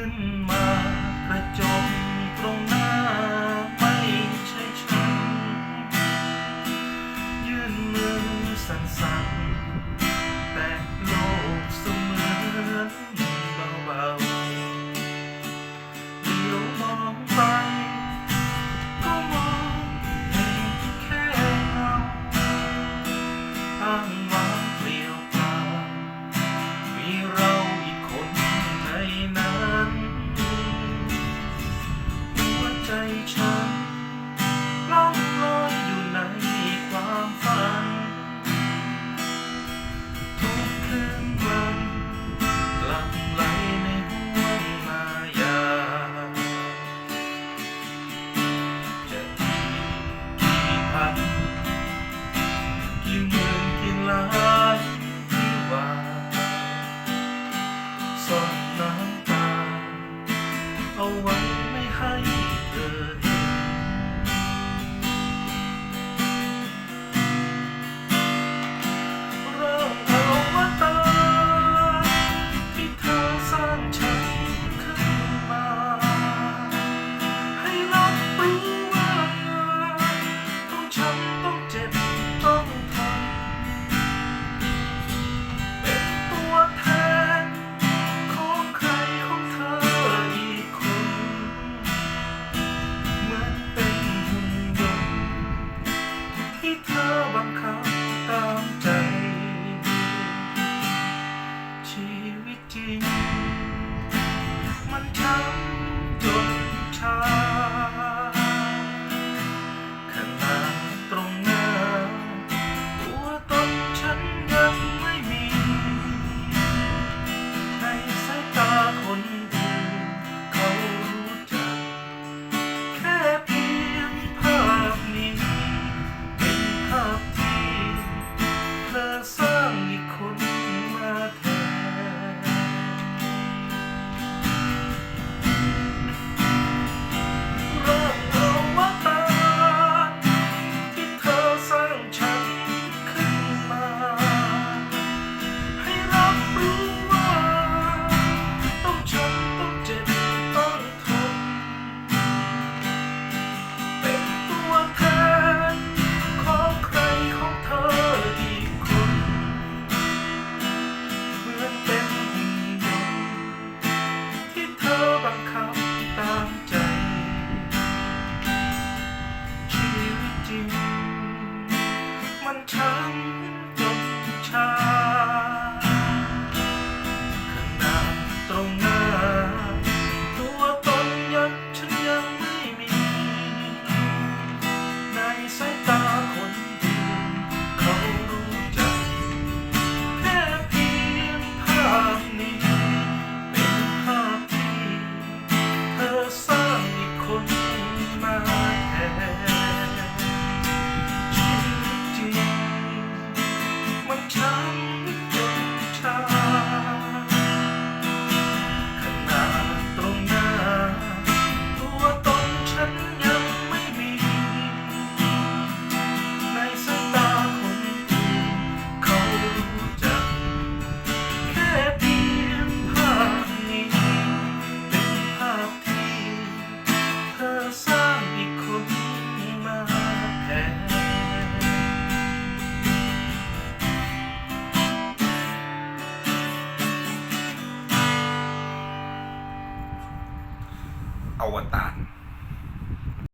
ขึ้นมากระจกตรงนั้น try. บังคับตามใจ ชีวิตจริง มันช่า song. time. เอา